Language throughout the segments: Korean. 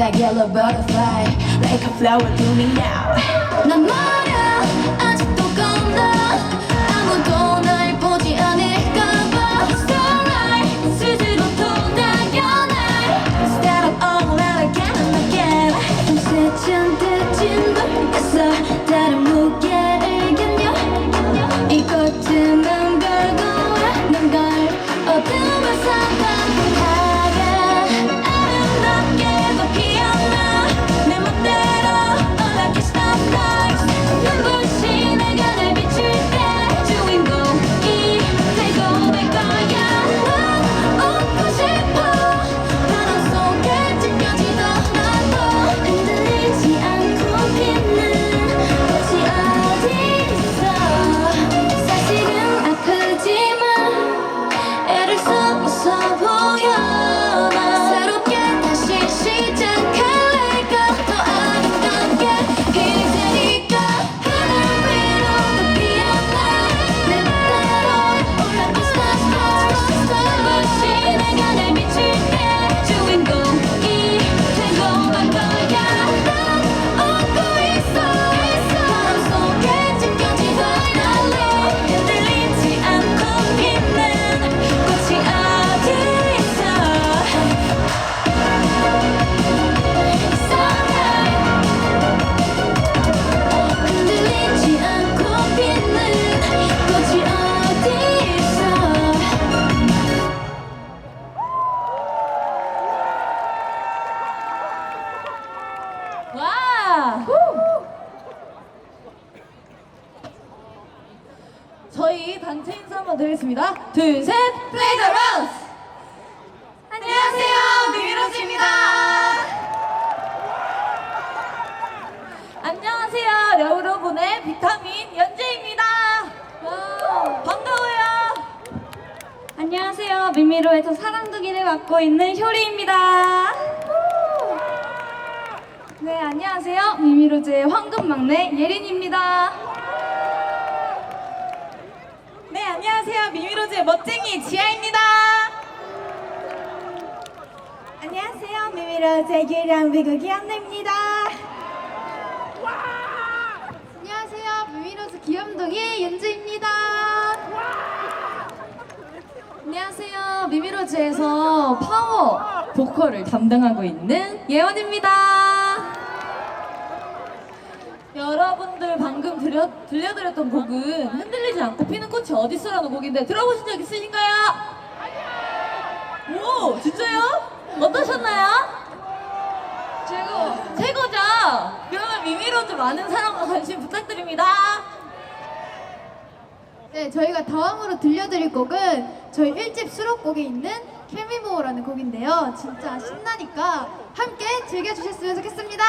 that yellow butterfly Like a flower blooming out. 저희 단체 인사 한번 드리겠습니다. 둘, 셋! 플레이 더 로스! 안녕하세요, 미미로즈입니다. 안녕하세요, 여러분의 비타민 연재입니다. 와, 반가워요. 안녕하세요. 미미로에서 사랑두기를 맡고 있는 효리입니다. 네, 안녕하세요. 미미로즈의 황금 막내 예린입니다. 네, 안녕하세요. 미미로즈의 멋쟁이 지아입니다. 안녕하세요. 미미로즈의 유령 미국이 안내입니다. 안녕하세요. 미미로즈 귀염둥이 윤주입니다. 안녕하세요. 미미로즈에서 파워 보컬을 담당하고 있는 예원입니다. 여러분들 방금 들려, 들려드렸던 곡은 흔들리지 않고 피는 꽃이 어딨어라는 곡인데 들어보신 적 있으신가요? 오 진짜요? 어떠셨나요? 최고 최고죠? 그러면 미미로즈 많은 사랑과 관심 부탁드립니다 네, 저희가 다음으로 들려드릴 곡은 저희 1집 수록곡에 있는 케미모어라는 곡인데요. 진짜 신나니까 함께 즐겨주셨으면 좋겠습니다.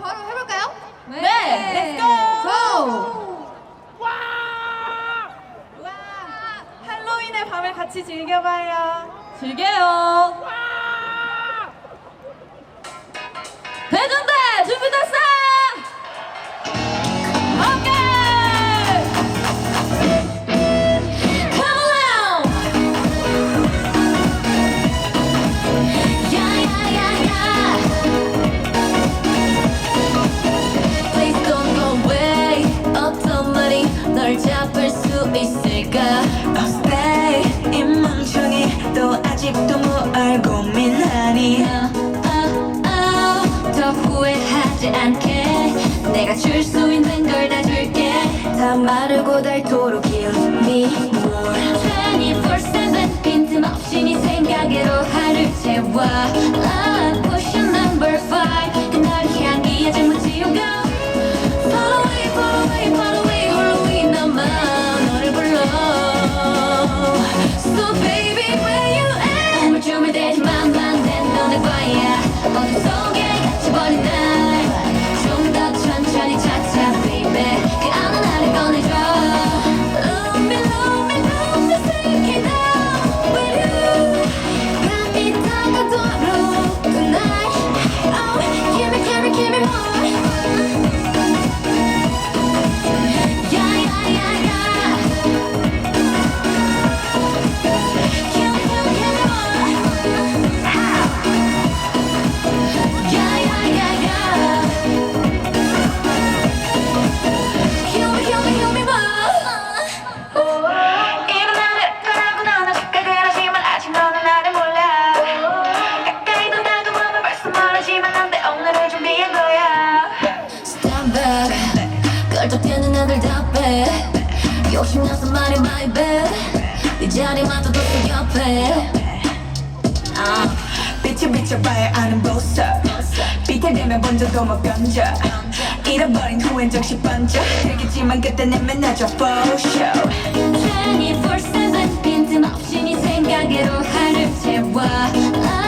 바로 해볼까요? 네, 렛츠고! 고! 와! 할로윈의 밤을 같이 즐겨봐요. 즐겨요 있을까 Oh stay 이 멍청이 또 아직도 뭘 고민하니? 아, 아, 아, 더 후회하지 않게 내가 줄 수 있는 걸 다 줄게. 다 마르고 닳도록 Give me more. 24-7 빈틈없이 네 생각으로 하루 채워. Love 비춰봐야 아는 보석. 비틀대면 번져도 못 건져. 잃어버린 후엔 정신 번져. 들겠지만 그때 내면 나죠 for show 24-7 빈틈없이 네 생각으로 하루 채워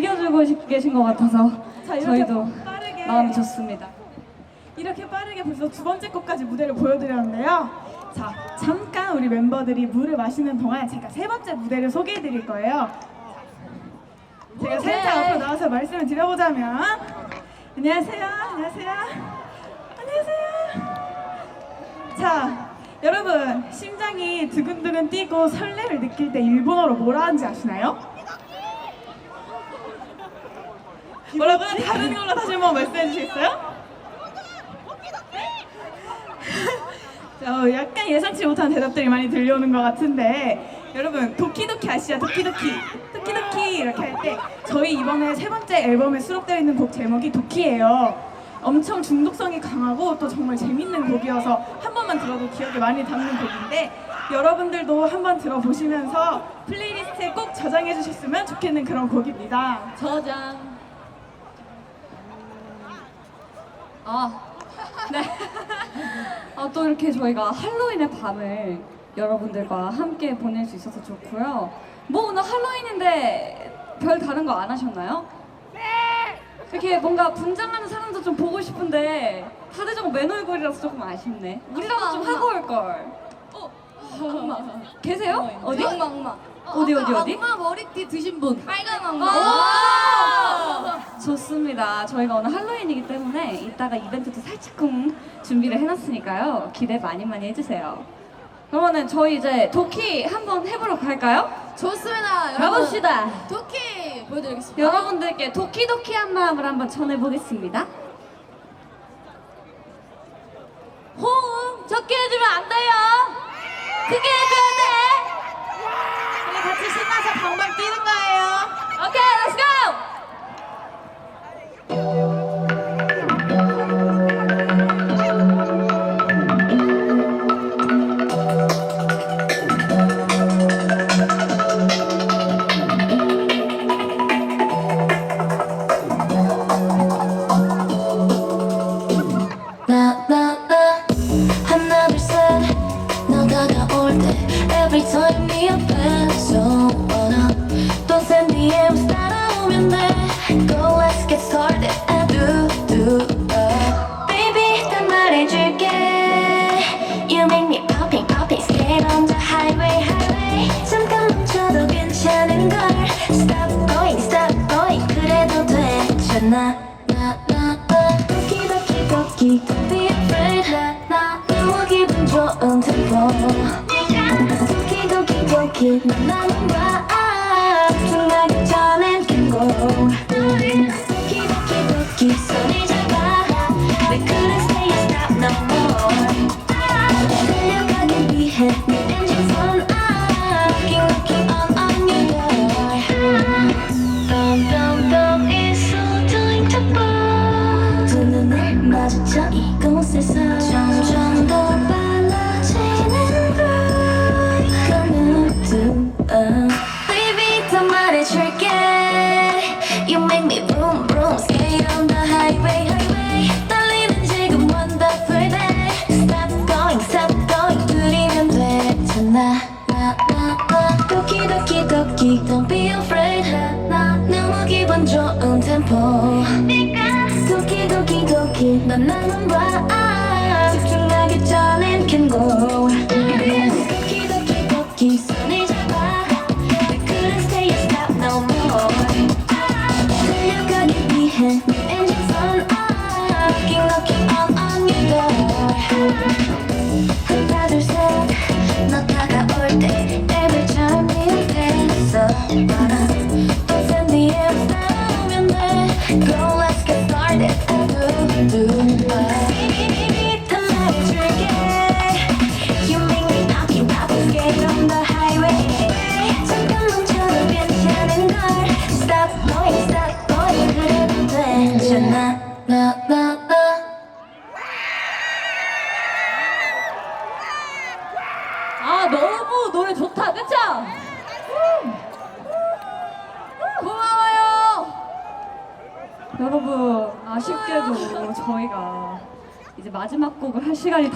즐겨주고 계신 것 같아서 자, 이렇게 저희도 빠르게 마음이 좋습니다. 이렇게 빠르게 벌써 두 번째 곡까지 무대를 보여드렸는데요. 자 잠깐 우리 멤버들이 물을 마시는 동안 제가 세 번째 무대를 소개해 드릴 거예요. 제가 살짝 오케이. 앞으로 나와서 말씀을 드려보자면 안녕하세요, 안녕하세요, 안녕하세요. 자 여러분 심장이 두근두근 뛰고 설렘을 느낄 때 일본어로 뭐라 하는지 아시나요? 여러분 다른 걸로 다시 한번 말씀해 주시겠어요? 어, 약간 예상치 못한 대답들이 많이 들려오는 것 같은데 여러분 도키도키 아시죠? 도키도키 도키도키 이렇게 할 때 저희 이번에 세 번째 앨범에 수록되어 있는 곡 제목이 도키예요 엄청 중독성이 강하고 또 정말 재밌는 곡이어서 한 번만 들어도 기억에 많이 남는 곡인데 여러분들도 한번 들어보시면서 플레이리스트에 꼭 저장해 주셨으면 좋겠는 그런 곡입니다 저장. 아, 네. 아, 또 이렇게 저희가 할로윈의 밤을 여러분들과 함께 보낼 수 있어서 좋고요. 뭐 오늘 할로윈인데 별 다른 거 안 하셨나요? 네! 이렇게 뭔가 분장하는 사람도 좀 보고 싶은데 다들 조금 맨 얼굴이라서 조금 아쉽네. 우리라도 좀 하고 올 걸. 어? 계세요? 어디? 악마 악마. 어디 어디 어디? 악마 머리띠 드신 분. 빨간. 아! 좋습니다. 저희가 오늘 할로윈이기 때문에 이따가 이벤트도 살짝쿵 준비를 해놨으니까요. 기대 많이 많이 해주세요. 그러면은 저희 이제 도키 한번 해보러 갈까요? 좋습니다. 가봅시다. 도키 보여드리겠습니다. 여러분들께 도키도키한 마음을 한번 전해보겠습니다. 호응 적게 해주면 안 돼요. 크게 해줘야 돼. 우리 같이 신나서 방방 뛰는 거예요 오케이, 렛츠 고! 기도 기도 기도 나는 봐. 중간에 전엔 깨고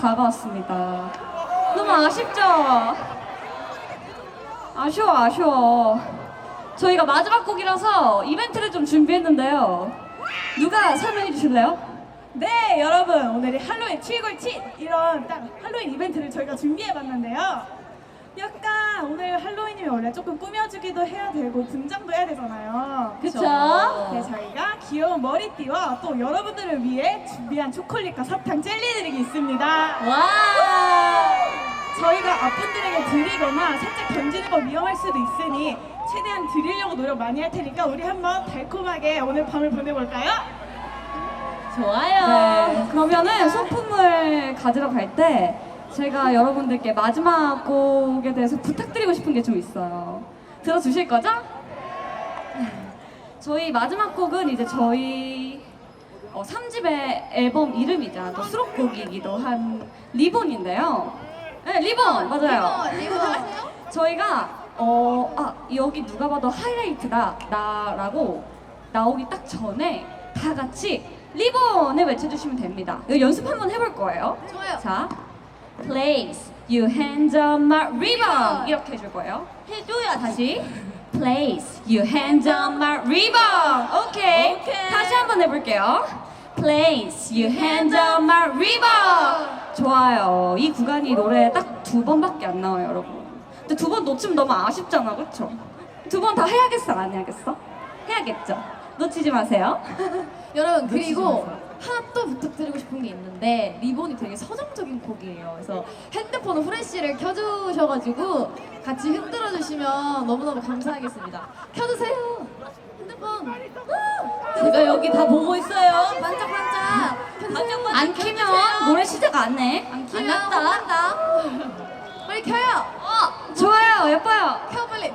다가왔습니다. 너무 아쉽죠? 아쉬워 아쉬워. 저희가 마지막 곡이라서 이벤트를 좀 준비했는데요. 누가 설명해 주실래요? 네 여러분. 오늘이 할로윈 7골7 이런 딱 할로윈 이벤트를 저희가 준비해 봤는데요 약간 오늘 할로윈이면 원래 조금 꾸며주기도 해야 되고 분장도 해야 되잖아요 그쵸? 네, 저희가 귀여운 머리띠와 또 여러분들을 위해 준비한 초콜릿과 사탕 젤리들이 있습니다 와 저희가 아픈들에게 드리거나 살짝 던지는 거 위험할 수도 있으니 최대한 드리려고 노력 많이 할 테니까 우리 한번 달콤하게 오늘 밤을 보내볼까요? 좋아요. 네, 그러면은 소품을 가지러 갈 때 제가 여러분들께 마지막 곡에 대해서 부탁드리고 싶은 게 좀 있어요. 들어주실 거죠? 네. 저희 마지막 곡은 이제 저희 어, 3집의 앨범 이름이자 또 수록곡이기도 한 리본인데요. 네, 리본! 맞아요. 이거 아세요? 저희가 어, 아, 여기 누가 봐도 하이라이트다 나라고 나오기 딱 전에 다 같이 리본을 외쳐주시면 됩니다. 연습 한번 해볼 거예요. 좋아요. 자, place your hands on my ribbon 이렇게 해줄 거예요. 해줘야 다시. place your hands on my ribbon. 오케이. 다시 한번 해볼게요. place your hands on my ribbon. 좋아요. 이 구간이 노래 딱 두 번밖에 안 나와요, 여러분. 근데 두 번 놓치면 너무 아쉽잖아, 그쵸? 두번 다 해야겠어, 안 해야겠어? 해야겠죠. 놓치지 마세요. 여러분 그리고 하나 또 부탁드리고 싶은 게 있는데 리본이 되게 서정적인 곡이에요. 그래서 핸드폰 후레쉬를 켜주셔가지고 같이 흔들어 주시면 너무너무 감사하겠습니다. 켜주세요. 핸드폰. 제가 여기 다 보고 있어요. 반짝반짝. 반짝반짝. 안 키면 노래 시작 안 해. 안 키면 혼난다. 빨리 켜요. 어, 좋아요, 예뻐요. 켜 빨리.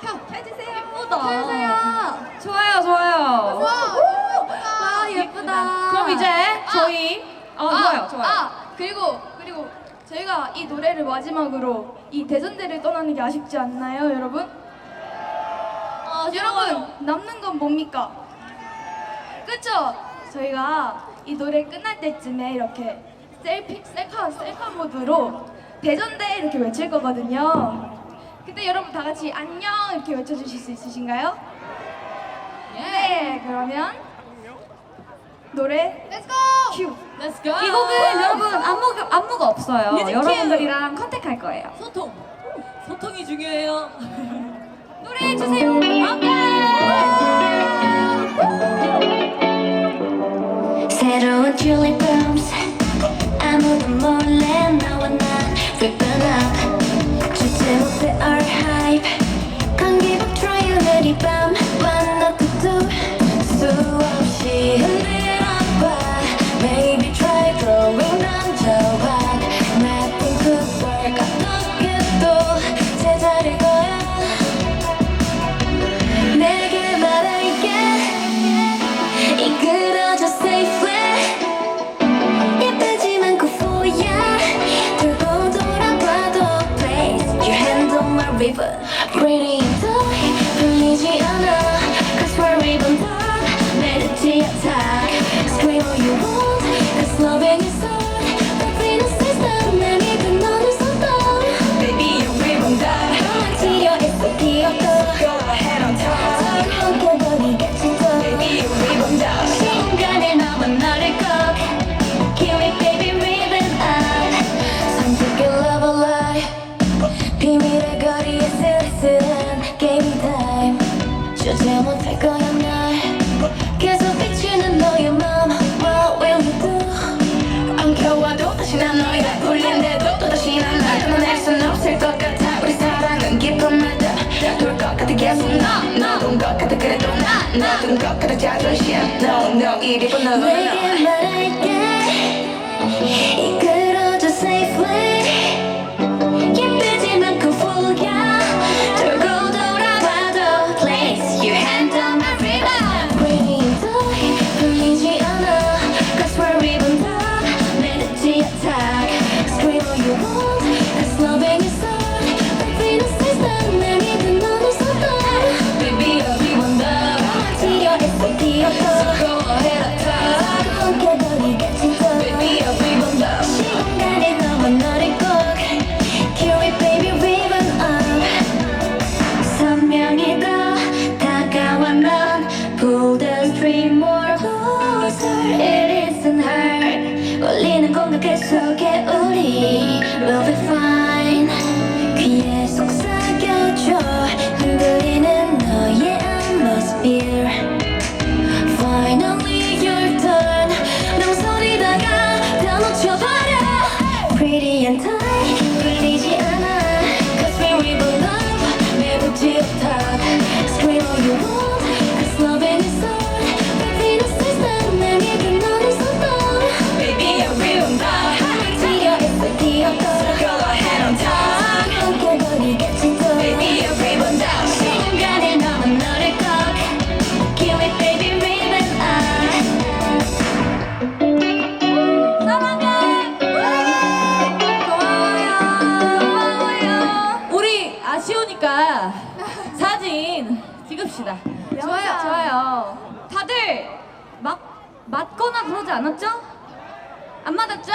켜. 켜주세요. 예쁘다. 켜주세요. 좋아요, 좋아요. 와 예쁘다. 그럼 이제 저희 어 좋아요, 좋아요. 아 그리고 그리고 저희가 이 노래를 마지막으로 이 대전대를 떠나는 게 아쉽지 않나요, 여러분? 아, 여러분 남는 건 뭡니까? 그쵸? 저희가 이 노래 끝날 때쯤에 이렇게 셀피 셀카 셀카 모드로 대전대 이렇게 외칠 거거든요. 그때 여러분 다 같이 안녕 이렇게 외쳐주실 수 있으신가요? 네, 그러면 노래 Let's go! 큐. Let's go. 이 곡은 여러분 안무가, 안무가 없어요. 뮤직 큐. 여러분들이랑 컨택할 거예요. 소통. 소통이 중요해요. 노래 음. 주세요. 새로운 튤립 봄스 아무도 몰래 너와 난 ribbon up 주제 못해 our hype 그렇게 자존심. No no 이리 분노 내게 말해. 봅시다. 좋아요, 좋아요. 다들 막 맞거나 그러지 않았죠? 안 맞았죠?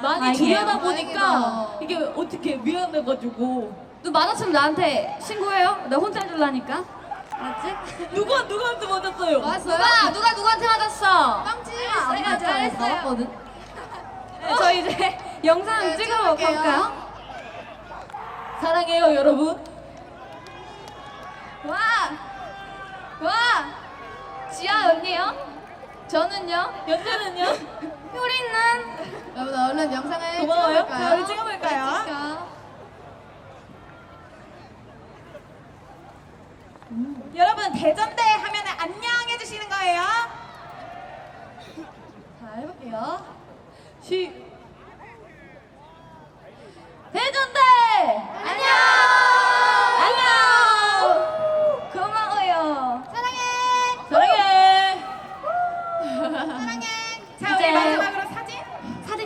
많이 두려다 보니까 이게 어떻게 미안해가지고 너 맞았으면 나한테 신고해요. 나 혼자 해줄라니까. 맞지? 누가 누구한테 맞았어요? 누가 누가 누구한테 맞았어? 빵치지 마. 내가 잘했어요. 네, 저 이제 영상 네, 찍어 볼까요? 사랑해요 여러분. 와! 와! 지아 언니요? 저는요? 연세는요? 효리는? 여러분 얼른 영상을 고마워요. 찍어볼까요? 찍어볼까요? 음. 여러분 대전대 하면 안녕 해주시는 거예요. 자 해볼게요. 시 대전대 안녕.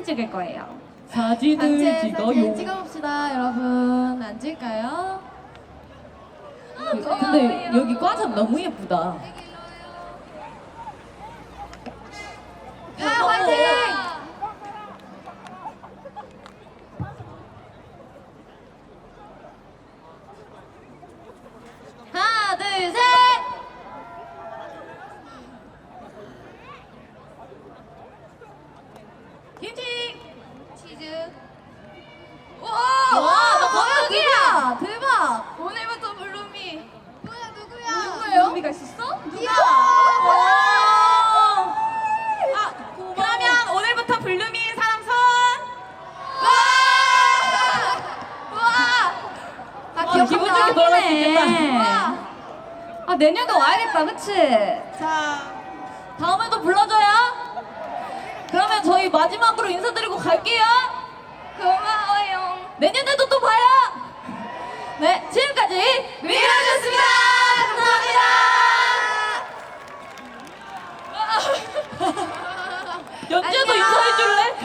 찍을 거예요. 사진을 단체 찍어요. 찍어봅시다 여러분 앉을까요? 아, 근데 여기 과잠 너무 예쁘다. 되게 다음에도 불러줘요. 그러면 저희 마지막으로 인사드리고 갈게요. 고마워요. 내년에도 또 봐요. 네, 지금까지 미라였습니다. 감사합니다. 연주도 인사해 줄래?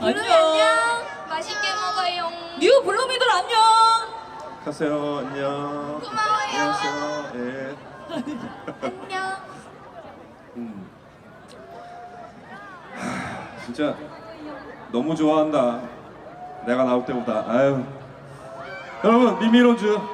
안녕. 안녕. 맛있게 먹어요. 뉴 블루미들 안녕. 가세요. 안녕. 고마워요. 안녕하세요. 예. 안녕. 음. 하, 진짜 너무 좋아한다. 내가 나올 때보다. 아유. 여러분 미미로즈